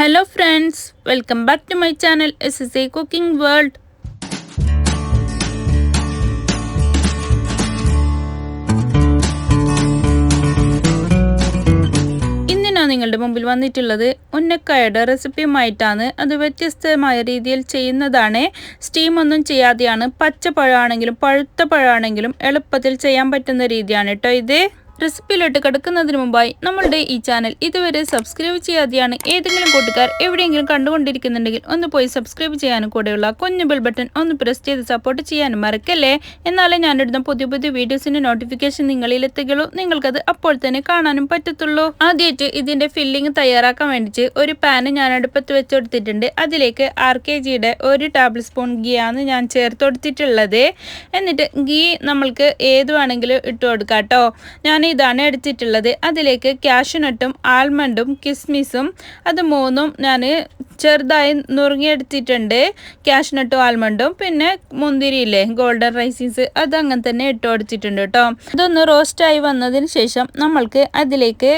Hello friends welcome back to my channel S S A cooking world ഇന്ന് ഞാൻ നിങ്ങളുടെ മുമ്പിൽ വന്നിട്ടുള്ളത് ഉന്നക്കായുടെ റെസിപ്പിയുമായിട്ടാണ്. അത് വ്യത്യസ്തമായ രീതിയിൽ ചെയ്യുന്നതാണ്. സ്റ്റീം ഒന്നും ചെയ്യാതെയാണ് പച്ച പഴമാണെങ്കിലും പഴുത്ത പഴമാണെങ്കിലും എളുപ്പത്തിൽ ചെയ്യാൻ പറ്റുന്ന രീതിയാണ് കേട്ടോ ഇത്. റെസിപ്പിയിലോട്ട് കിടക്കുന്നതിന് മുമ്പായി നമ്മളുടെ ഈ ചാനൽ ഇതുവരെ സബ്സ്ക്രൈബ് ചെയ്യാതെയാണ് ഏതെങ്കിലും കൂട്ടുകാർ എവിടെയെങ്കിലും കണ്ടുകൊണ്ടിരിക്കുന്നുണ്ടെങ്കിൽ ഒന്ന് പോയി സബ്സ്ക്രൈബ് ചെയ്യാനും കൂടെയുള്ള കുഞ്ഞു ബെൽ ബട്ടൺ ഒന്ന് പ്രസ് ചെയ്ത് സപ്പോർട്ട് ചെയ്യാനും മറക്കല്ലേ? എന്നാലേ ഞാനിടുന്ന പുതിയ പുതിയ വീഡിയോസിന്റെ നോട്ടിഫിക്കേഷൻ നിങ്ങളിൽ എത്തുകയുള്ളൂ. നിങ്ങൾക്കത് അപ്പോൾ തന്നെ കാണാനും പറ്റത്തുള്ളൂ. ആദ്യമായിട്ട് ഇതിന്റെ ഫില്ലിംഗ് തയ്യാറാക്കാൻ വേണ്ടിയിട്ട് ഒരു പാന് ഞാൻ അടുപ്പത്ത് വെച്ചെടുത്തിട്ടുണ്ട്. അതിലേക്ക് ആർ കെ ജിയുടെ ഒരു ടേബിൾ സ്പൂൺ ഗീയാണ് ഞാൻ ചേർത്ത് കൊടുത്തിട്ടുള്ളത് എന്നിട്ട് ഗീ നമ്മൾക്ക് ഏത് വേണമെങ്കിലും ഇട്ട് കൊടുക്കാം കേട്ടോ. ഞാൻ ഇതാണ് എടുത്തിട്ടുള്ളത്. അതിലേക്ക് ക്യാഷ്നട്ടും ആൽമണ്ടും കിസ്മിസും അത് മൂന്നും ഞാൻ ചെറുതായി നുറുങ്ങിയെടുത്തിട്ടുണ്ട്. ക്യാഷ്നട്ടും ആൽമണ്ടും പിന്നെ മുന്തിരിയില്ലേ ഗോൾഡൻ റൈസിൻസ് അത് അങ്ങനെ തന്നെ ഇട്ട് കൊടുത്തിട്ടുണ്ട് കേട്ടോ ഇതൊന്ന് റോസ്റ്റായി വന്നതിന് ശേഷം നമ്മൾക്ക് അതിലേക്ക്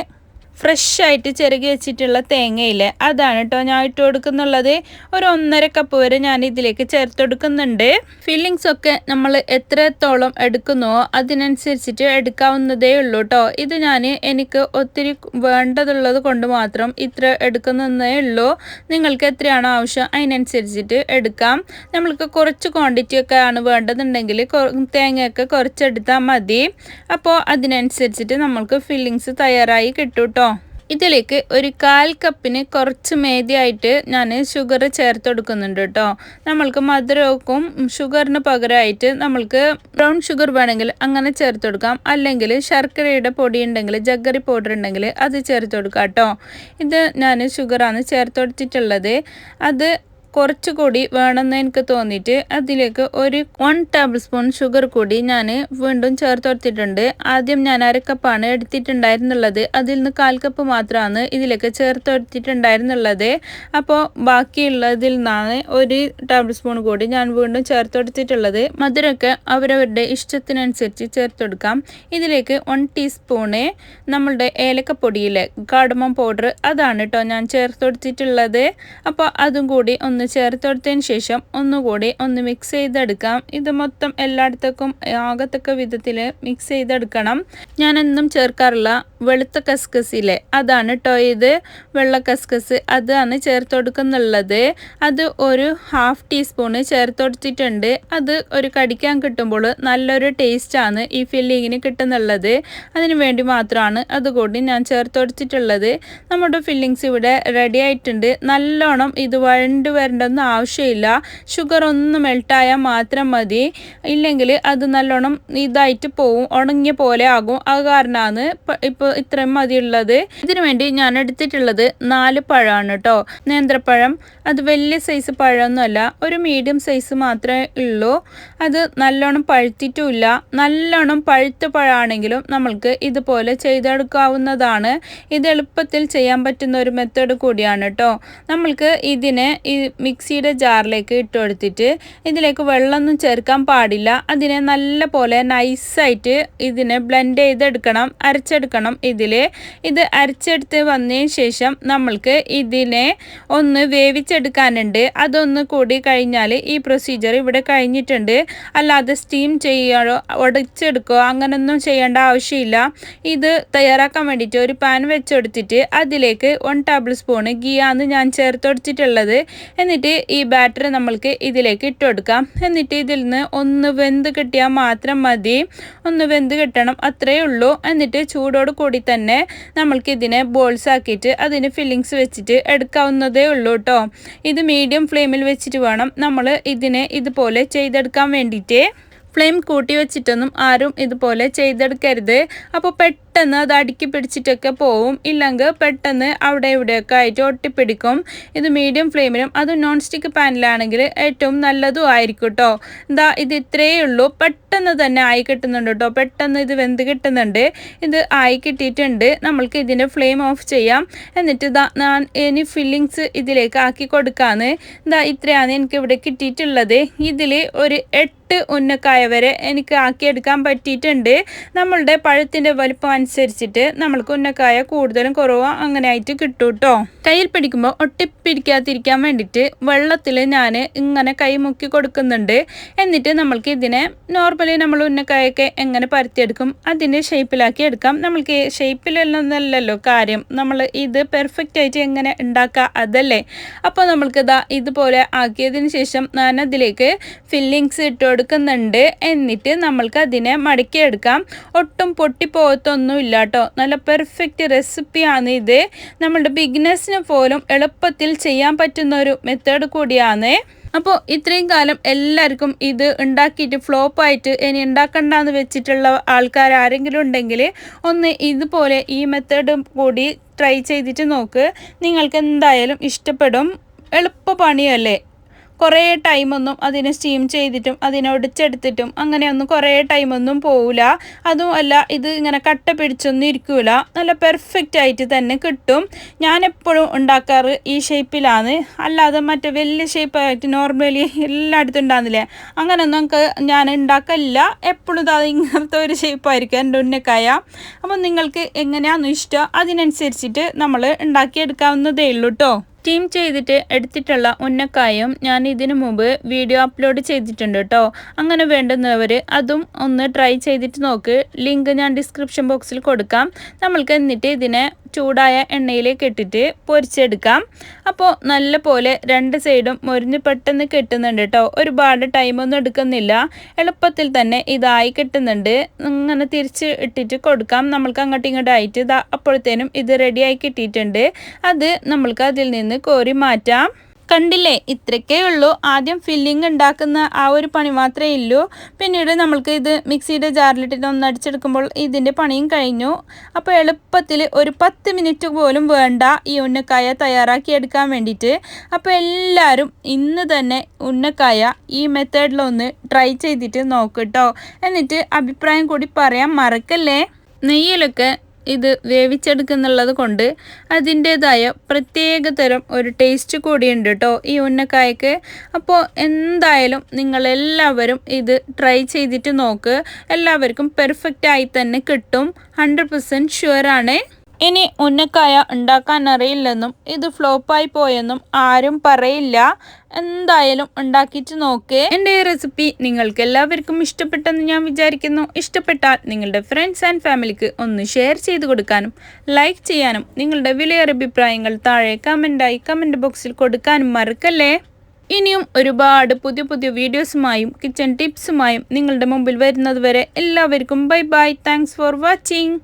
ഫ്രഷ് ആയിട്ട് ചിരകി വെച്ചിട്ടുള്ള തേങ്ങയില്ലേ? അതാണ് കേട്ടോ ഞാൻ ഇട്ട് കൊടുക്കുന്നുള്ളത്. ഒരു ഒന്നര കപ്പ് വരെ ഞാൻ ഇതിലേക്ക് ചേർത്ത് കൊടുക്കുന്നുണ്ട്. ഫില്ലിങ്സ് ഒക്കെ നമ്മൾ എത്രത്തോളം എടുക്കുന്നുവോ അതിനനുസരിച്ചിട്ട് എടുക്കാവുന്നതേ ഉള്ളൂ കേട്ടോ ഇത് ഞാൻ എനിക്ക് ഒത്തിരി വേണ്ടതുള്ളത് കൊണ്ട് മാത്രം ഇത്ര എടുക്കുന്നതേ ഉള്ളൂ. നിങ്ങൾക്ക് എത്രയാണോ ആവശ്യം അതിനനുസരിച്ചിട്ട് എടുക്കാം. നമ്മൾക്ക് കുറച്ച് ക്വാണ്ടിറ്റി ഒക്കെ ആണ് വേണ്ടതുണ്ടെങ്കിൽ തേങ്ങയൊക്കെ കുറച്ചെടുത്താൽ മതി. അപ്പോൾ അതിനനുസരിച്ചിട്ട് നമ്മൾക്ക് ഫില്ലിങ്സ് തയ്യാറായി കിട്ടും കേട്ടോ ഇതിലേക്ക് ഒരു കാൽ കപ്പിന് കുറച്ച് മേതിയായിട്ട് ഞാൻ ഷുഗർ ചേർത്ത് കൊടുക്കുന്നുണ്ട് കേട്ടോ. നമ്മൾക്ക് മധുരവും ഷുഗറിന് പകരമായിട്ട് നമ്മൾക്ക് ബ്രൗൺ ഷുഗർ വേണമെങ്കിൽ അങ്ങനെ ചേർത്ത് കൊടുക്കാം. അല്ലെങ്കിൽ ശർക്കരയുടെ പൊടി ഉണ്ടെങ്കിൽ ജഗ്ഗറി പൗഡർ ഉണ്ടെങ്കിൽ അത് ചേർത്ത് കൊടുക്കാം കേട്ടോ. ഇത് ഞാൻ ഷുഗറാണ് ചേർത്ത് കൊടുത്തിട്ടുള്ളത്. അത് കുറച്ചുകൂടി വേണമെന്ന് എനിക്ക് തോന്നിയിട്ട് അതിലേക്ക് ഒരു വൺ ടേബിൾ സ്പൂൺ ഷുഗർ കൂടി ഞാൻ വീണ്ടും ചേർത്ത് കൊടുത്തിട്ടുണ്ട്. ആദ്യം ഞാൻ അരക്കപ്പാണ് എടുത്തിട്ടുണ്ടായിരുന്നുള്ളത്. അതിൽ നിന്ന് കാൽ കപ്പ് മാത്രമാണ് ഇതിലേക്ക് ചേർത്ത് കൊടുത്തിട്ടുണ്ടായിരുന്നുള്ളത്. അപ്പോൾ ബാക്കിയുള്ളതിൽ നിന്നാണ് ഒരു ടേബിൾ സ്പൂൺ കൂടി ഞാൻ വീണ്ടും ചേർത്ത് കൊടുത്തിട്ടുള്ളത്. മധുരമൊക്കെ അവരവരുടെ ഇഷ്ടത്തിനനുസരിച്ച് ചേർത്ത് കൊടുക്കാം. ഇതിലേക്ക് വൺ ടീസ്പൂണ് നമ്മളുടെ ഏലക്കപ്പൊടിയിലെ കാടമം പൗഡർ അതാണ് കേട്ടോ ഞാൻ ചേർത്ത് കൊടുത്തിട്ടുള്ളത്. അപ്പോൾ അതും കൂടി ഒന്ന് ചേർത്ത് കൊടുത്തതിന് ശേഷം ഒന്നുകൂടി ഒന്ന് മിക്സ് ചെയ്തെടുക്കാം. ഇത് മൊത്തം എല്ലായിടത്തേക്കും ആകത്തക്ക വിധത്തിൽ മിക്സ് ചെയ്തെടുക്കണം. ഞാനെന്നും ചേർക്കാറില്ല. വെളുത്ത കസ്കസിലെ അതാണ് കേട്ടോ ഇത്. വെള്ള കസ്കസ് അതാണ് ചേർത്ത് കൊടുക്കുന്നുള്ളത് അത് ഒരു ഹാഫ് ടീസ്പൂണ് ചേർത്ത് കൊടുത്തിട്ടുണ്ട് അത് ഒരു കടിക്കാൻ കിട്ടുമ്പോൾ നല്ലൊരു ടേസ്റ്റാണ് ഈ ഫില്ലിങ്ങിന് കിട്ടുന്നുള്ളത്. അതിന് വേണ്ടി മാത്രമാണ് അതുകൂടി ഞാൻ ചേർത്ത് കൊടുത്തിട്ടുള്ളത് നമ്മുടെ ഫില്ലിങ്സ് ഇവിടെ റെഡി ആയിട്ടുണ്ട്. നല്ലോണം ഇത് വഴണ്ട് വരേണ്ടൊന്നും ആവശ്യമില്ല. ഷുഗർ ഒന്ന് മെൽട്ടായാൽ മാത്രം മതി. ഇല്ലെങ്കിൽ അത് നല്ലോണം ഇതായിട്ട് പോവും ഉണങ്ങിയ പോലെ ആകും. അത് കാരണമാണ് ഇപ്പോൾ ഇത്രയും മതിയുള്ളത്. ഇതിനു വേണ്ടി ഞാൻ എടുത്തിട്ടുള്ളത് നാല് പഴമാണ് കേട്ടോ നേന്ത്രപ്പഴം. അത് വലിയ സൈസ് പഴമൊന്നുമല്ല ഒരു മീഡിയം സൈസ് മാത്രമേ ഉള്ളൂ. അത് നല്ലോണം പഴുത്തിട്ടുമില്ല. നല്ലോണം പഴുത്ത പഴമാണെങ്കിലും നമ്മൾക്ക് ഇതുപോലെ ചെയ്തെടുക്കാവുന്നതാണ്. ഇത് എളുപ്പത്തിൽ ചെയ്യാൻ പറ്റുന്ന ഒരു മെത്തേഡ് കൂടിയാണ് കേട്ടോ നമ്മൾക്ക് ഇതിനെ ഈ മിക്സിയുടെ ജാറിലേക്ക് ഇട്ട് കൊടുത്തിട്ട് ഇതിലേക്ക് വെള്ളമൊന്നും ചേർക്കാൻ പാടില്ല. അതിനെ നല്ല പോലെ നൈസായിട്ട് ഇതിനെ ബ്ലെൻഡ് ചെയ്തെടുക്കണം അരച്ചെടുക്കണം ഇതിൽ ഇത് അരച്ചെടുത്ത് വന്നതിന് ശേഷം നമ്മൾക്ക് ഇതിനെ ഒന്ന് വേവിച്ചെടുക്കാനുണ്ട്. അതൊന്ന് കൂടി കഴിഞ്ഞാൽ ഈ പ്രൊസീജിയർ ഇവിടെ കഴിഞ്ഞിട്ടുണ്ട്. അല്ലാതെ സ്റ്റീം ചെയ്യുകയോ ഉടച്ചെടുക്കുകയോ അങ്ങനൊന്നും ചെയ്യേണ്ട ആവശ്യമില്ല. ഇത് തയ്യാറാക്കാൻ വേണ്ടിയിട്ട് ഒരു പാൻ വെച്ചെടുത്തിട്ട് അതിലേക്ക് വൺ ടേബിൾ സ്പൂണ് ആണ് ഞാൻ ചേർത്ത് എന്നിട്ട് ഈ ബാറ്റർ നമ്മൾക്ക് ഇതിലേക്ക് ഇട്ട് കൊടുക്കാം. എന്നിട്ട് ഇതിൽ നിന്ന് ഒന്ന് വെന്ത് കിട്ടിയാൽ മാത്രം മതി. ഒന്ന് വെന്ത് കിട്ടണം അത്രയേ ഉള്ളൂ. എന്നിട്ട് ചൂടോട് കൂടി തന്നെ നമ്മൾക്ക് ഇതിനെ ബോൾസ് ആക്കിയിട്ട് അതിന് ഫില്ലിങ്സ് വെച്ചിട്ട് എടുക്കാവുന്നതേ ഉള്ളൂ കേട്ടോ. ഇത് മീഡിയം ഫ്ലെയിമിൽ വെച്ചിട്ട് വേണം നമ്മൾ ഇതിനെ ഇതുപോലെ ചെയ്തെടുക്കാൻ വേണ്ടിയിട്ട്. ഫ്ലെയിം കൂട്ടി വെച്ചിട്ടൊന്നും ആരും ഇതുപോലെ ചെയ്തെടുക്കരുത്. അപ്പോൾ പെട്ടെന്ന് അത് അടുക്കി പിടിച്ചിട്ടൊക്കെ പോവും. ഇല്ലെങ്കിൽ പെട്ടെന്ന് അവിടെ ഇവിടെയൊക്കെ ആയിട്ട് ഒട്ടിപ്പിടിക്കും. ഇത് മീഡിയം ഫ്ലെയിമിലും അത് നോൺ സ്റ്റിക്ക് പാനിലാണെങ്കിൽ ഏറ്റവും നല്ലതും ആയിരിക്കും കേട്ടോ എന്താ ഇത് ഇത്രയേ ഉള്ളൂ. പെട്ടെന്ന് തന്നെ ആയി കിട്ടുന്നുണ്ട് കേട്ടോ പെട്ടെന്ന് ഇത് വെന്ത് കിട്ടുന്നുണ്ട്. ഇത് ആയി കിട്ടിയിട്ടുണ്ട്. നമ്മൾക്ക് ഇതിന്റെ ഫ്ലെയിം ഓഫ് ചെയ്യാം. എന്നിട്ട് ഇതാ ഞാൻ ഇനി ഫില്ലിങ്സ് ഇതിലേക്ക് ആക്കി കൊടുക്കാന്ന്. ഇതാ ഇത്രയാണ് എനിക്ക് ഇവിടെ കിട്ടിയിട്ടുള്ളത്. ഇതിൽ ഒരു എട്ട് ഉന്നക്കായ വരെ എനിക്ക് ആക്കിയെടുക്കാൻ പറ്റിയിട്ടുണ്ട്. നമ്മളുടെ പഴത്തിന്റെ വലിപ്പം അതിനനുസരിച്ചിട്ട് നമ്മൾക്ക് ഉന്നക്കായ കൂടുതലും കുറവോ അങ്ങനെ ആയിട്ട് കിട്ടും കേട്ടോ കയ്യിൽ പിടിക്കുമ്പോൾ ഒട്ടിപ്പിടിക്കാതിരിക്കാൻ വേണ്ടിയിട്ട് വെള്ളത്തിൽ ഞാൻ ഇങ്ങനെ കൈ മുക്കി കൊടുക്കുന്നുണ്ട്. എന്നിട്ട് നമ്മൾക്ക് ഇതിനെ നോർമലി നമ്മൾ ഉന്നക്കായൊക്കെ എങ്ങനെ പരത്തിയെടുക്കും അതിന്റെ ഷേപ്പിലാക്കി എടുക്കാം. നമ്മൾക്ക് ഷേപ്പിലൊന്നല്ലല്ലോ കാര്യം. നമ്മൾ ഇത് പെർഫെക്റ്റ് ആയിട്ട് എങ്ങനെ ഉണ്ടാക്കുക അതല്ലേ. അപ്പോൾ നമ്മൾക്ക് ഇതാ ഇതുപോലെ ആക്കിയതിന് ശേഷം ഞാൻ അതിലേക്ക് ഫില്ലിങ്സ് ഇട്ട് കൊടുക്കുന്നുണ്ട്. എന്നിട്ട് നമ്മൾക്ക് അതിനെ മടക്കിയെടുക്കാം. ഒട്ടും പൊട്ടിപ്പോകത്തൊന്നും ഇല്ല കേട്ടോ നല്ല പെർഫെക്റ്റ് റെസിപ്പിയാണ് ഇത്. നമ്മളുടെ ബിഗ്നസ്സിന് പോലും എളുപ്പത്തിൽ ചെയ്യാൻ പറ്റുന്ന ഒരു മെത്തേഡ് കൂടിയാണ്. അപ്പോൾ ഇത്രയും കാലം എല്ലാവർക്കും ഇത് ഉണ്ടാക്കിയിട്ട് ഫ്ലോപ്പായിട്ട് ഇനി ഉണ്ടാക്കണ്ടെന്ന് വെച്ചിട്ടുള്ള ആൾക്കാർ ആരെങ്കിലും ഉണ്ടെങ്കിൽ ഒന്ന് ഇതുപോലെ ഈ മെത്തേഡും കൂടി ട്രൈ ചെയ്തിട്ട് നോക്ക്. നിങ്ങൾക്ക് എന്തായാലും ഇഷ്ടപ്പെടും. എളുപ്പ പണിയല്ലേ? കുറേ ടൈമൊന്നും അതിനെ സ്റ്റീം ചെയ്തിട്ടും അതിനെ ഒടിച്ചെടുത്തിട്ടും അങ്ങനെയൊന്നും കുറേ ടൈമൊന്നും പോവില്ല അതും അല്ല ഇത് ഇങ്ങനെ കട്ട പിടിച്ചൊന്നും ഇരിക്കൂല. നല്ല പെർഫെക്റ്റ് ആയിട്ട് തന്നെ കിട്ടും. ഞാൻ എപ്പോഴും ഉണ്ടാക്കാറ് ഈ ഷേപ്പിലാണ് അല്ലാതെ മറ്റേ വലിയ ഷേപ്പായിട്ട് നോർമലി എല്ലായിടത്തും ഉണ്ടാകുന്നില്ലേ അങ്ങനെയൊന്നും നമുക്ക് ഞാൻ ഉണ്ടാക്കലില്ല. എപ്പോഴും അത് ഇങ്ങനത്തെ ഒരു ഷേപ്പായിരിക്കും എന്റെ ഉന്നക്കായ. അപ്പം നിങ്ങൾക്ക് എങ്ങനെയാണെന്ന് ഇഷ്ടം? അതിനനുസരിച്ചിട്ട് നമ്മൾ ഉണ്ടാക്കിയെടുക്കാവുന്നതേ ഉള്ളൂ കേട്ടോ സ്റ്റീം ചെയ്തിട്ട് എടുത്തിട്ടുള്ള ഉന്നക്കായും ഞാൻ ഇതിനു മുമ്പ് വീഡിയോ അപ്ലോഡ് ചെയ്തിട്ടുണ്ട് കേട്ടോ അങ്ങനെ വേണ്ടുന്നവർ അതും ഒന്ന് ട്രൈ ചെയ്തിട്ട് നോക്ക്. ലിങ്ക് ഞാൻ ഡിസ്ക്രിപ്ഷൻ ബോക്സിൽ കൊടുക്കാം. നമ്മൾക്ക് എന്നിട്ട് ഇതിനെ ചൂടായ എണ്ണയിലേക്ക് ഇട്ടിട്ട് പൊരിച്ചെടുക്കാം. അപ്പോൾ നല്ല പോലെ രണ്ട് സൈഡും മൊരിഞ്ഞ് പെട്ടെന്ന് കിട്ടുന്നുണ്ട് കേട്ടോ ഒരുപാട് ടൈമൊന്നും എടുക്കുന്നില്ല. എളുപ്പത്തിൽ തന്നെ ഇതായി കിട്ടുന്നുണ്ട്. ഇങ്ങനെ തിരിച്ച് ഇട്ടിട്ട് കൊടുക്കാം. നമ്മൾക്ക് അങ്ങോട്ടും ഇങ്ങോട്ടായിട്ട് ഇതാ അപ്പോഴത്തേനും ഇത് റെഡിയായി കിട്ടിയിട്ടുണ്ട്. അത് നമ്മൾക്ക് അതിൽ നിന്ന് കോരി മാറ്റാം. കണ്ടില്ലേ ഇത്രക്കേ ഉള്ളൂ. ആദ്യം ഫില്ലിംഗ് ഉണ്ടാക്കുന്ന ആ ഒരു പണി മാത്രമേ ഉള്ളൂ പിന്നീട് നമ്മൾക്ക് ഇത് മിക്സിയുടെ ജാറിലിട്ടിട്ട് ഒന്ന് അടിച്ചെടുക്കുമ്പോൾ ഇതിന്റെ പണിയും കഴിഞ്ഞു. അപ്പോൾ എളുപ്പത്തിൽ ഒരു പത്ത് മിനിറ്റ് പോലും വേണ്ട ഈ ഉന്നക്കായ തയ്യാറാക്കി എടുക്കാൻ വേണ്ടിയിട്ട്. അപ്പോൾ എല്ലാവരും ഇന്ന് തന്നെ ഉന്നക്കായ ഈ മെത്തേഡിലൊന്ന് ട്രൈ ചെയ്തിട്ട് നോക്കട്ടോ എന്നിട്ട് അഭിപ്രായം കൂടി പറയാൻ മറക്കല്ലേ? നെയ്യിലൊക്കെ ഇത് വേവിച്ചെടുക്കുന്നുള്ളത് കൊണ്ട് അതിന്റേതായ പ്രത്യേക തരം ഒരു ടേസ്റ്റ് കൂടിയുണ്ട് കേട്ടോ ഈ ഉന്നക്കായക്ക്. അപ്പോൾ എന്തായാലും നിങ്ങളെല്ലാവരും ഇത് ട്രൈ ചെയ്തിട്ട് നോക്ക്. എല്ലാവർക്കും പെർഫെക്റ്റായി തന്നെ കിട്ടും. ഹൺഡ്രഡ് പെർസെന്റ് ഷുവറാണ് ഇനി ഉന്നക്കായ ഉണ്ടാക്കാൻ അറിയില്ലെന്നും ഇത് ഫ്ലോപ്പായി പോയെന്നും ആരും പറയില്ല. എന്തായാലും ഉണ്ടാക്കിയിട്ട് നോക്ക്. എന്റെ ഈ റെസിപ്പി നിങ്ങൾക്ക് എല്ലാവർക്കും ഇഷ്ടപ്പെട്ടെന്ന് ഞാൻ വിചാരിക്കുന്നു. ഇഷ്ടപ്പെട്ടാൽ നിങ്ങളുടെ ഫ്രണ്ട്സ് ആൻഡ് ഫാമിലിക്ക് ഒന്ന് ഷെയർ ചെയ്ത് കൊടുക്കാനും ലൈക്ക് ചെയ്യാനും നിങ്ങളുടെ വിലയേറെ അഭിപ്രായങ്ങൾ താഴെ കമന്റായി കമന്റ് ബോക്സിൽ കൊടുക്കാനും മറക്കല്ലേ? ഇനിയും ഒരുപാട് പുതിയ പുതിയ വീഡിയോസുമായും കിച്ചൺ ടിപ്സുമായും നിങ്ങളുടെ മുമ്പിൽ വരുന്നത് വരെ എല്ലാവർക്കും bye bye. Thanks for watching.